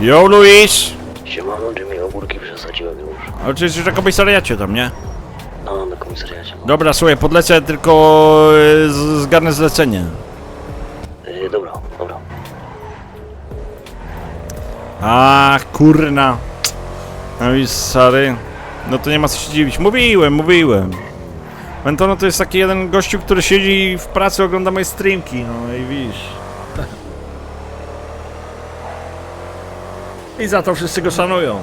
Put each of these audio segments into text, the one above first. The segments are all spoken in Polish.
Yo, Luis! Siemano, Jimmy, ogórki przesadziłem już. Ale czy jesteś na komisariacie tam, nie? No, na komisariacie. No. Dobra, słuchaj, podlecę tylko e, z- zgarnę zlecenie. Yy, dobra, dobra. A kurna. No i sorry. No to nie ma co się dziwić. Mówiłem, mówiłem. Mentono to jest taki jeden gościu, który siedzi w pracy, ogląda moje streamki, no i widzisz. I za to wszyscy go szanują.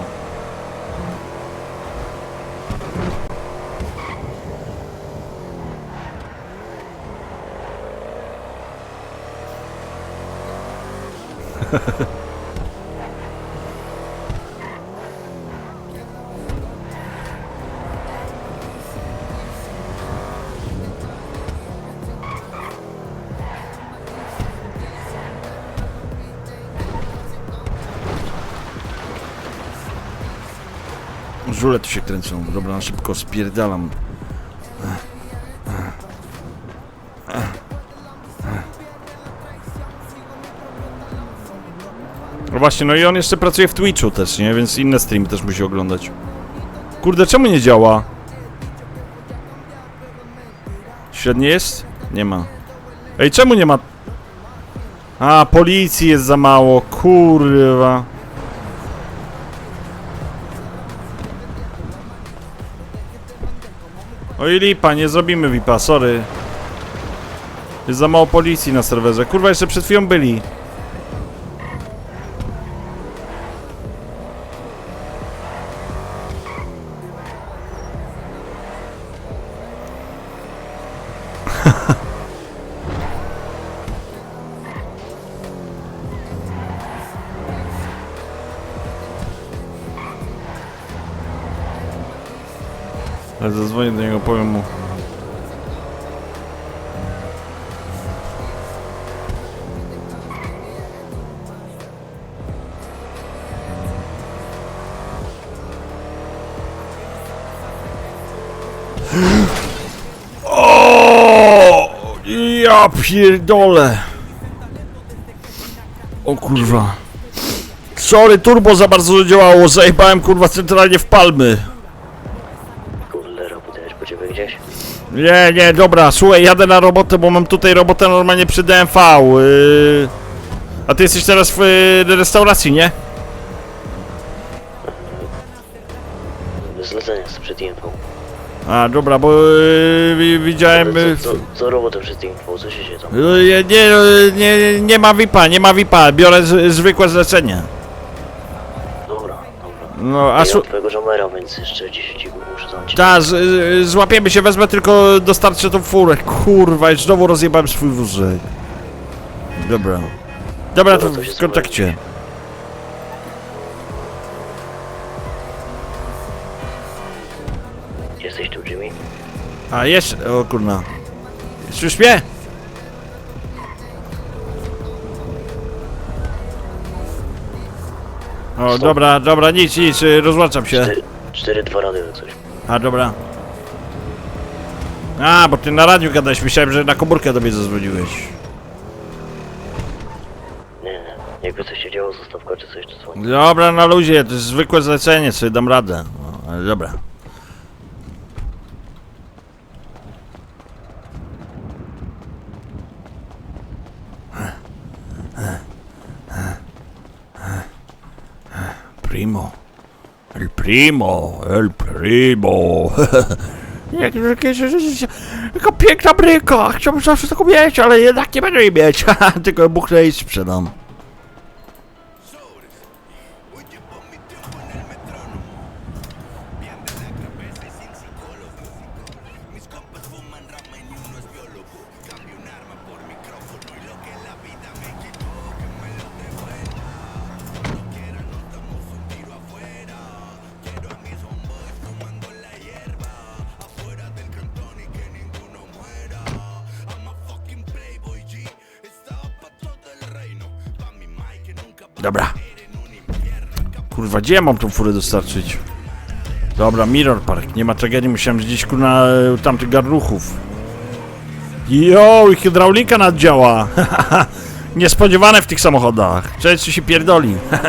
Żule tu się kręcą. Dobra, szybko spierdalam. No właśnie, no i on jeszcze pracuje w Twitchu też, nie? Więc inne streamy też musi oglądać. Kurde, czemu nie działa? Średnie jest? Nie ma. Ej, czemu nie ma? A, policji jest za mało, kurwa. Oj lipa, nie zrobimy VIPa, sorry. Jest za mało policji na serwerze. Kurwa, jeszcze przed chwilą byli. Ale zadzwonię do niego, powiem mu. O! Ja pierdolę. O kurwa. Sorry, turbo za bardzo działało. Zajebałem kurwa centralnie w palmy. Gdzieś? Nie, nie, dobra, słuchaj, jadę na robotę, bo mam tutaj robotę normalnie przy DMV. Yy... A ty jesteś teraz w yy, restauracji, nie? Zlecenie z przed info. A, dobra, bo yy, wi- widziałem... Yy, Co, co, robotę przed info? Co się dzieje tam? yy, nie, yy, nie, nie ma VIPa, nie ma VIPa, biorę z, zwykłe zlecenie. Dobra, dobra. No, a Ja su... mam twojego żomera, więc jeszcze 10 muszę zamknąć. Ta, z, yy, złapiemy się, wezmę tylko dostarczę tą furę. Kurwa, już znowu rozjebałem swój wózek. Dobra. Dobra, to w kontakcie. Jesteś tu, Jimmy? A jeszcze, o kurna. Słyszysz mnie? O, Stop. dobra, dobra, nic, nic, rozłączam się. 4, 4 2 radio jak coś. A, dobra. A, bo ty na radiu gadałeś, myślałem, że na komórkę do mnie zadzwoniłeś. Nie, nie. Jakby coś się działo, zostawka czy coś, to dzwoni. Dobra, na luzie, to jest zwykłe zlecenie, sobie dam radę. No, ale dobra. Primo. El primo, el primo. Jaka piękna bryka, chciałbym zawsze taką mieć, ale jednak nie będę jej mieć. Tylko buchnę i sprzedam. Dobra. Kurwa, gdzie ja mam tą furę dostarczyć? Dobra, Mirror Park. Nie ma tragedii, musiałem gdzieś kurna tamtych garnuchów. Jo, i hydraulika naddziała. Niespodziewane w tych samochodach. Cześć, się pierdoli.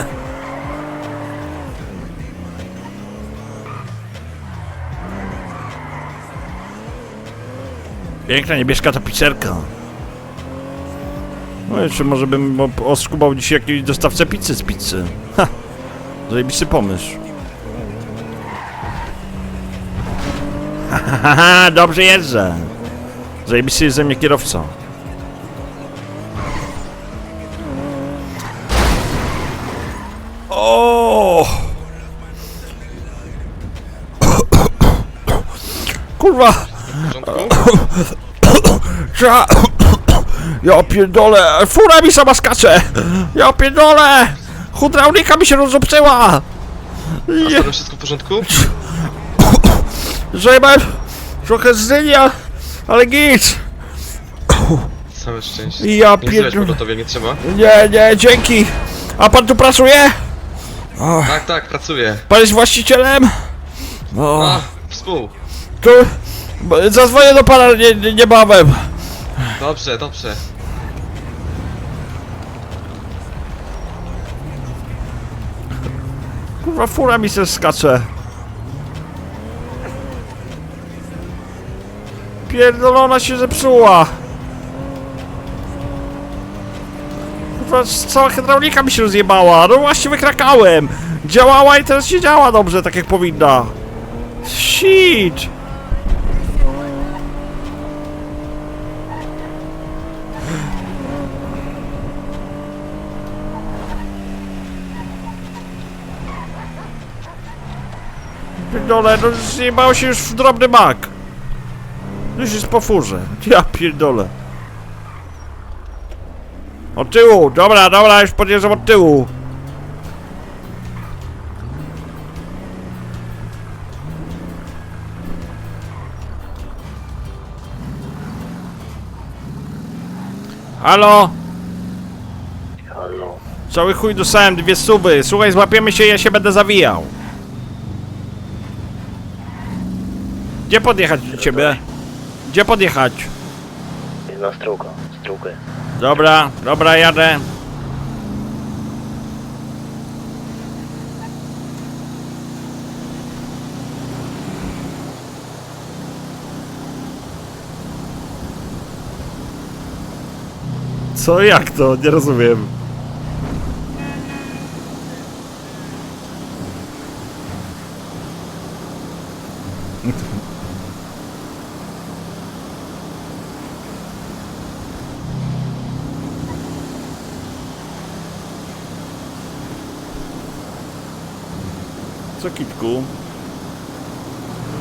Piękna niebieska tapicerka. No jeszcze może bym oskubał dzisiaj jakiegoś dostawcę pizzy z pizzy. Ha! Zajebisty pomysł. Ha, ha, ha, dobrze jeżdżę. Zajebisty jest ze mnie kierowca. O! Kurwa! Trzeba... Ja pierdolę! Fura mi sama skacze! Ja pierdolę! Hydraulika mi się rozopczyła! A Nie, wszystko w porządku? Zajebałem trochę zdynia, ale git! Całe szczęście. Ja Nie pierdolę. pogotowie, nie trzeba. Nie, nie, dzięki! A pan tu pracuje? Tak, tak, pracuję. Pan jest właścicielem? O, A, współ. tu... Zadzwonię do pana nie, nie, niebawem. Dobrze, dobrze. Kurwa, fura mi się skacze. Pierdolona się zepsuła. Kurwa, cała hydraulika mi się rozjebała. No właśnie wykrakałem. Działała i teraz się działa dobrze, tak jak powinna. Shit. Pierdolę, no zjebało się już w drobny mak. Już jest po furze. Ja pierdolę. Od tyłu, dobra, dobra, już podjeżdżam od tyłu. Halo? Halo. Cały chuj dostałem, dwie suby. Słuchaj, złapiemy się, ja się będę zawijał. Gdzie podjechać do ciebie? Gdzie podjechać? Na strułkę. Strułkę. Dobra, dobra, jadę. Co, jak to? Nie rozumiem.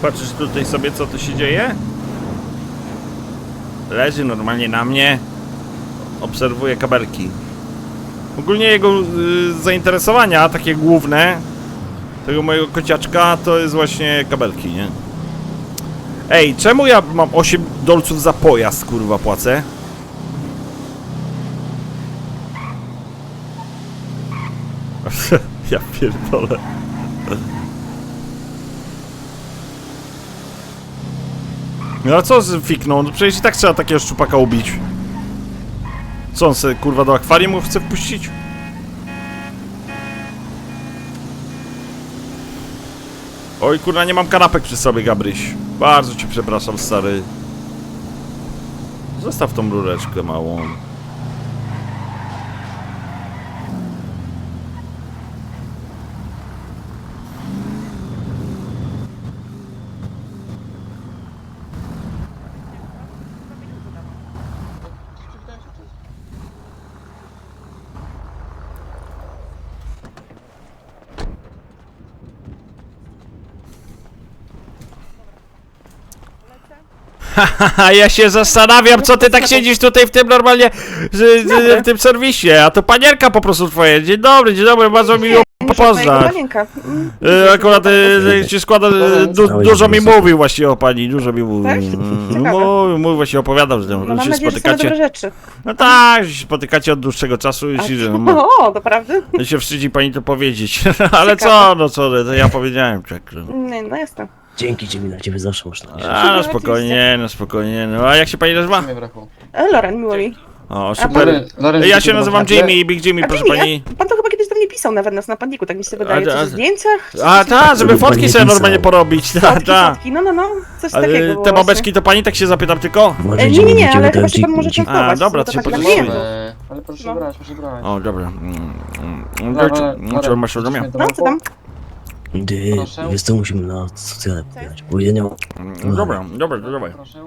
Patrzysz tutaj sobie, co tu się dzieje? Leży normalnie na mnie. Obserwuje kabelki. Ogólnie jego y, zainteresowania, takie główne, tego mojego kociaczka, to jest właśnie kabelki, nie? Ej, czemu ja mam 8 dolców za pojazd, kurwa, płacę? ja pierdolę. No a co z fikną? No przecież i tak trzeba takiego szczupaka ubić. Co on se kurwa do akwarium chce wpuścić? Oj kurwa nie mam kanapek przy sobie Gabryś. Bardzo cię przepraszam stary. Zostaw tą rureczkę małą. Haha, ja się zastanawiam, co ty tak siedzisz tutaj w tym normalnie, z, z, w tym serwisie, a to panierka po prostu twoje. Dzień dobry, dzień dobry, bardzo miło poznać. E, Akurat e, się składa, e, du, dużo mi mówił właśnie o pani, dużo mi mówił. Tak? Mm, Ciekawe. Mówił, mówił, właśnie opowiadał, że No tam mam się nadzieję, że same dobre spotykacie. rzeczy. No tak, że się spotykacie od dłuższego czasu i się, że, no, O, doprawdy? się wstydzi pani to powiedzieć. Ale co, no co, to ja powiedziałem, czek. że- Nie, no jestem. Dzięki Ciebie, na Ciebie zawsze można liczyć. A, no spokojnie, no spokojnie. No a jak się pani nazywa? Nie brachu. E, Loren, miło mi. O, A super. Loren, Loren, Ja się nazywam było- Jimmy, Big Jimmy, A proszę Jimmy, pani. a pan to chyba kiedyś do mnie pisał nawet nas na paniku, tak mi się wydaje, coś a- o zdjęciach? A ta, żeby Żeby fotki pani sobie normalnie porobić, ta, Fotki, ta. fotki, no, no, no, coś Ale takiego było te babeczki to pani tak się zapytam tylko? E, Uważajcie, nie, nie, nie, ale chyba się pan ci- może ci- częstować. A, dobra, to się tak. E, ale proszę No. brać, proszę brać. O, dobra. Mm, mm, masz mnie? idźmy do No, co tam? Ty, Proszę. wiesz co, musimy na socjalę pojechać, bo ja nie mam... Mm, Dobra, dobra, to dawaj. Proszę.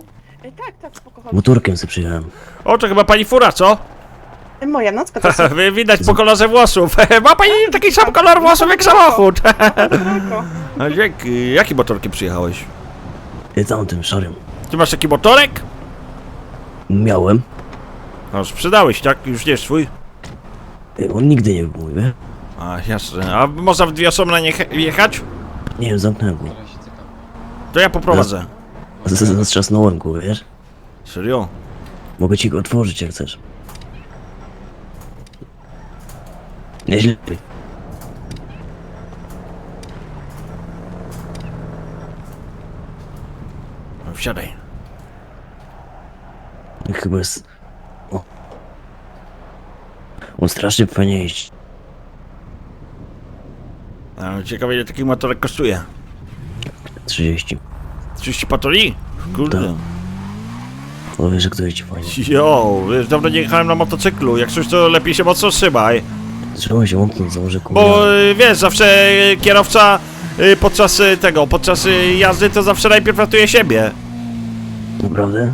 E, Tak, tak, spoko, chodź. Motorkiem sobie przyjechałem. O, to chyba pani fura, co? E, Moja nocka to jest Wy- Widać po kolorze włosów. Ma pani taki sam kolor włosów jak samochód. tylko. A Dzięki. Jaki motorkiem przyjechałeś? Ty tamtym szarym. Ty masz taki motorek? Miałem. No, sprzedałeś, tak? Już nie jest swój? On nigdy nie był mój, wie? A, jasne. A można w dwie osoby na nie je- jechać? Nie wiem, zamknąłem go. To ja poprowadzę. Z- z- Zatrzasnąłem go, wiesz? Serio? Mogę ci go otworzyć, jak chcesz. Nieźle. Wsiadaj. Chyba jest... O. On strasznie fajnie jeździ. A, ciekawe ile taki motorek kosztuje. 30. 30 patoli? Kurde. Tak. O, wiesz, że kto jeździ fajnie. Jo, wiesz, dawno nie jechałem na motocyklu. Jak coś, to lepiej się mocno trzymaj. Trzeba się łąknąć, założę. Bo y, wiesz, zawsze y, kierowca y, podczas y, tego, podczas y, jazdy to zawsze najpierw ratuje siebie. Naprawdę?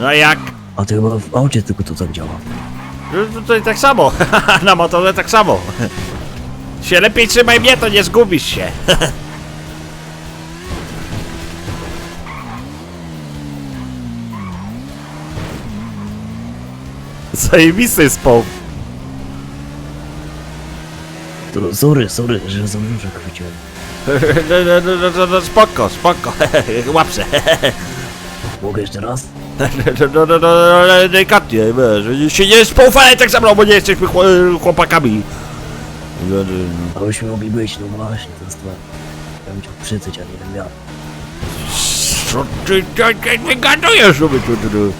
No jak? A ty chyba w aucie tylko to tak działa. No, Tutaj tak samo. na motorze tak samo. Się lepiej trzymaj mnie, to nie zgubisz się. Zajebisty spał. To sorry, sorry, że za dużo chwyciłem. No, no, no, no, no, no, spoko, spoko. Łapse. Mogę jeszcze raz? No, no, no, no, no, delikatnie, wiesz, się nie spoufalaj tak samo, bo nie jesteśmy chło- chłopakami. No, no, no. Abyśmy mogli być, no właśnie, to jest to. Ja bym chciał przytyć, a nie wiem jak. Co ty, ty, ty wygadujesz sobie tu, tu, tu?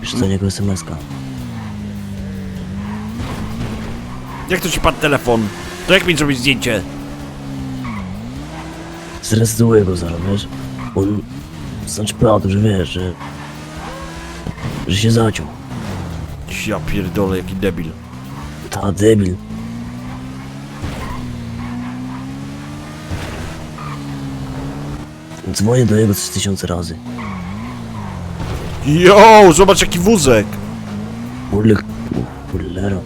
Wiesz co, niego SMS-ka. Jak to ci padł telefon? To jak mi zrobić zdjęcie? Zrezyduję go zaraz, wiesz? On... Znaczy prawda, że wiesz, że... Że się zaciął. Ja pierdolę, jaki debil. Ta debil. Dzwonię do niego coś tysiące razy. Jo, zobacz jaki wózek. Kurde, cholera.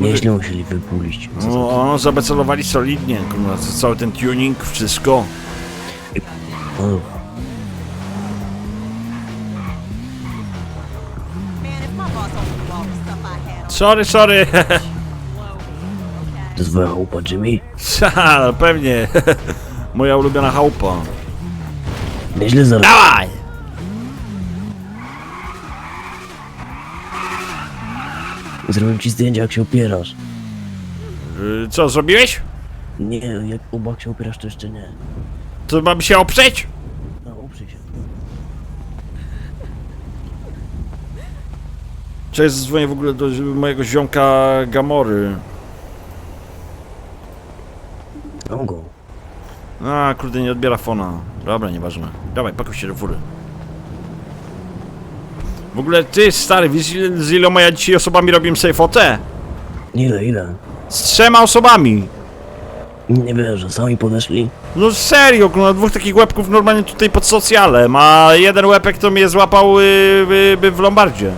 Nieźle musieli wypulić. Co za- No, zabecelowali solidnie, kurwa, cały ten tuning, wszystko. O, Sorry, sorry. to jest twoja chałupa, Jimmy? Ha, pewnie. Moja ulubiona chałupa. Nieźle zaraz. Dawaj! Zrobię ci zdjęcie, jak się opierasz. Y, Co, zrobiłeś? Nie, jak obok się opierasz, to jeszcze nie. To mam się oprzeć? No, uprzyj się. Cześć, dzwonię w ogóle do mojego ziomka Gamory. Mam go. A, kurde, nie odbiera fona. Dobra, nieważne. Dawaj, pakuj się do fury. W ogóle ty, stary, wiesz ile- z iloma ja dzisiaj osobami robiłem sobie fotę? Ile, ile? Z trzema osobami. Nie wierzę, sami podeszli. No serio, no dwóch takich łebków normalnie tutaj pod socjalem, a jeden łepek to mnie złapał y, y, y, w Lombardzie.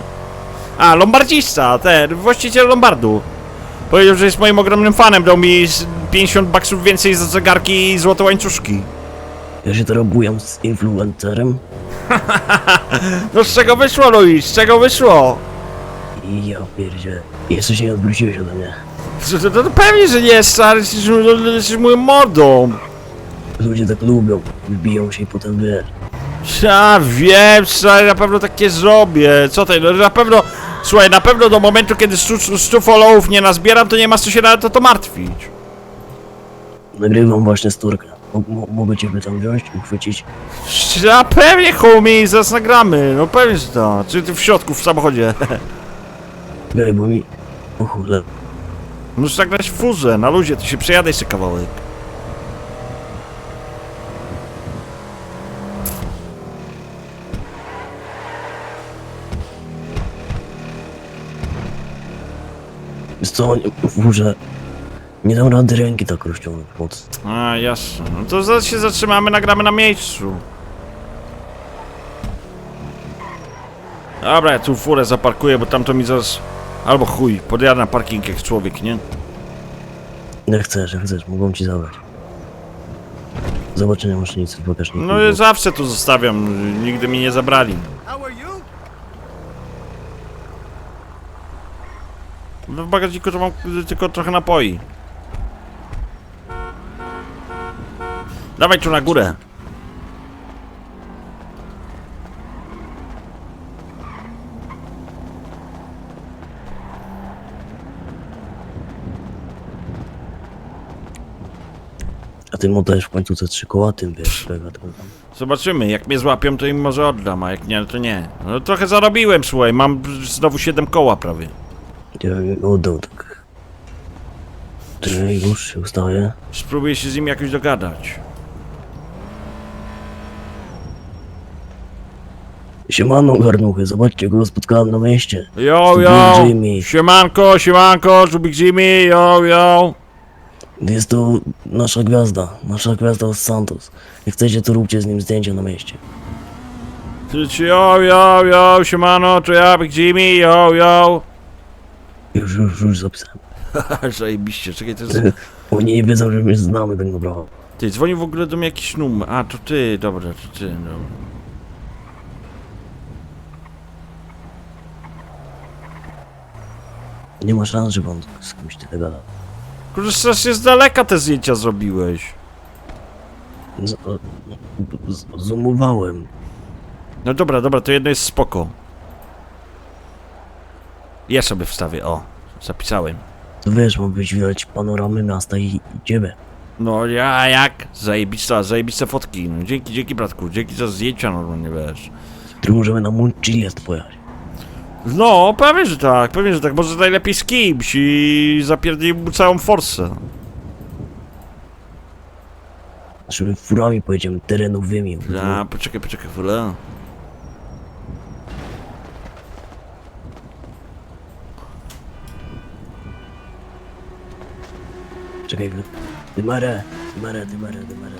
A, lombardzista, ten, właściciel Lombardu. Powiedział, że jest moim ogromnym fanem, dał mi z 50 baksów więcej za zegarki i złote łańcuszki. Ja się bujam z influencerem No z czego wyszło, Luis, z czego wyszło? i ja pierdzie. Jeszcze się nie odwróciłeś ode mnie. To, to, to pewnie, że nie, stary, jesteś, jesteś moją mordą. Ludzie tak lubią, wybiją się i potem wiesz. Ja wiem, stary, na pewno takie zrobię. Co ty, no na pewno, słuchaj, na pewno do momentu, kiedy 100, 100 followów nie nazbieram, to nie ma co się na to, to martwić. Nagrywam właśnie mo- Mogę ciebie tam wziąć, uchwycić? A pewnie, homie, zaraz nagramy. No pewnie, że to. Czy ty w środku, w samochodzie? Czekaj, bo mi... O cholera. Możesz nagrać w furze, na luzie, to się przejadaj sobie kawałek. Wiesz co, nie- wórzę... Nie dam rady ręki tak rozciągnąć mocno. A, jasne. No to zaraz się zatrzymamy, nagramy na miejscu. Dobra, ja tu furę zaparkuję, bo tam to mi zaraz... Albo chuj, podjadę na parking jak człowiek, nie? Jak chcesz, jak chcesz, mogą ci zabrać. Zobaczenia maszynicy w bagażniku. No ja zawsze tu zostawiam, nigdy mi nie zabrali. No w bagażniku to mam tylko trochę napoi. Dawaj tu na górę. A ty mu dajesz w końcu te trzy koła, tym wiesz, bega tam. Zobaczymy, jak mnie złapią, to im może oddam, a jak nie, to nie. No trochę zarobiłem, słuchaj, mam znowu 7 koła prawie. Ja bym oddał tak. Ty już się ustawię. Spróbuję się z nim jakoś dogadać. Siemano garnuchy, zobaczcie, go spotkałem na mieście. Yo, yo! Jimmy. Siemanko, siemanko, Żubik Jimmy, yo, yo! Jest to nasza gwiazda, nasza gwiazda z Santos. Jak chcecie, to róbcie z nim zdjęcia na mieście. Yo, yo, yo, siemano, to ja, Big Jimmy, yo, yo! Już, już, już zapisałem. Zajebiście, czekaj, to jest... Oni nie wiedzą, że my znamy tak naprawdę. Ty, dzwonił w ogóle do mnie jakiś numer. A, to ty, dobra, to ty, no. Nie ma szans, żeby on z kimś tyle gada. Kurde, strasznie z daleka te zdjęcia zrobiłeś. Z- z- Zoomowałem. No dobra, dobra, to jedno jest spoko. Ja sobie wstawię, o. Zapisałem. To wiesz, być widać panoramy miasta i i ciebie. No ja jak? Zajebista, zajebiste fotki. No, dzięki, dzięki bratku, dzięki za zdjęcia normalnie wiesz. Który możemy na Montchiliad pojechać. No, pewnie, że tak, pewnie, że tak. Może najlepiej z kimś i zapierdnij mu całą forsę. Naszymi furami pojedziemy terenowymi. A, poczekaj, poczekaj chwilę. Czekaj, chwilę. dymarę, dymarę, dymarę, dymarę.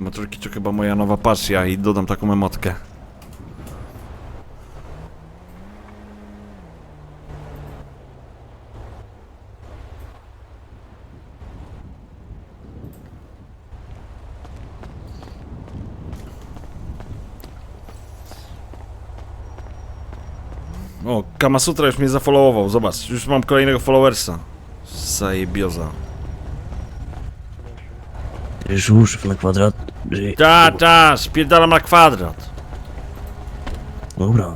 Motorki to chyba moja nowa pasja i dodam taką emotkę. O, Kamasutra już mnie zafollowował, zobacz, już mam kolejnego followersa. Zajebioza. Żółsz na kwadrat. Że... Ta, ta, spierdalam na kwadrat. Dobra,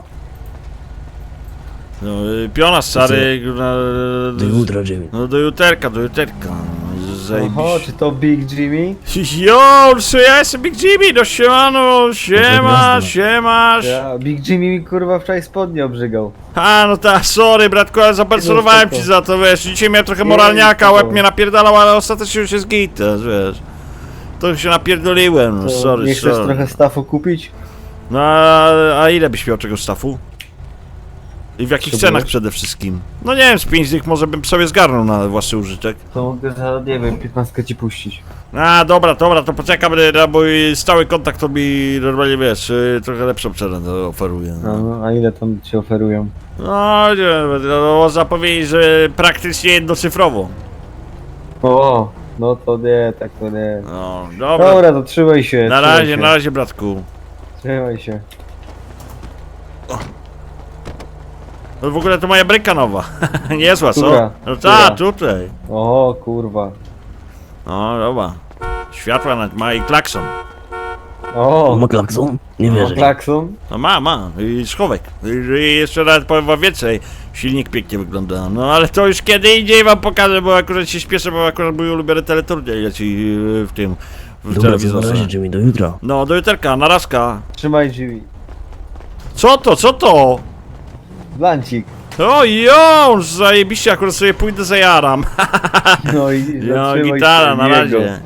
No, y, piona stary, na, do jutra, Jimmy. no do juterka, do juterka. No, Oho, Zajebiście. czy to Big Jimmy? Jo, co ja jestem Big Jimmy, no siemano, siema, siemasz. Ja, Big Jimmy mi kurwa wczoraj spodnie obrzygał. A, no ta, sorry bratku, ale zapersonowałem ci za to, wiesz, dzisiaj miałem trochę moralniaka, łeb mnie napierdalał, ale ostatecznie już jest git, wiesz. To się napierdoliłem, no To sorry, nie chcesz sorry. trochę stafu kupić? No, a, a ile byś miał czego stafu? I w jakich Potrzebujesz? cenach przede wszystkim? No nie wiem, z pięć dych może bym sobie zgarnął na własny użytek. To mogę za, nie wiem, 15 ci puścić. A, dobra, dobra, to poczekam na mój stały kontakt, to mi normalnie, wiesz, y, trochę lepszą cenę oferuje. No, no, a ile tam ci oferują? No, nie, no, można powiedzieć, że praktycznie jednocyfrowo. O, no to nie, tak to nie. No, dobra. Dobra, to trzymaj się. Na trzymaj razie, się, na razie, bratku. Trzymaj się. No w ogóle to moja bryka nowa. Niezła, co? Która? No ta, Która? tutaj. O, kurwa. No, dobra. Światła nawet ma i klakson. O, Ma klakson? Nie no, wierzę. klakson. No ma, ma. I schowek. I, i jeszcze nawet powiem wam więcej. Silnik pięknie wygląda. No ale to już kiedy indziej wam pokażę, bo akurat się śpieszę, bo akurat mój ulubiony teleturniej leci yy, w tym, w Dobra, to na telewizorze. razie, Jimmy, do jutra. No, do juterka, narazka. Trzymaj drzwi. Co to, co to? Blancik. O, ją, zajebiście, akurat sobie pójdę zajaram. No i No, zatrzymaj gitara, się, na jego. razie.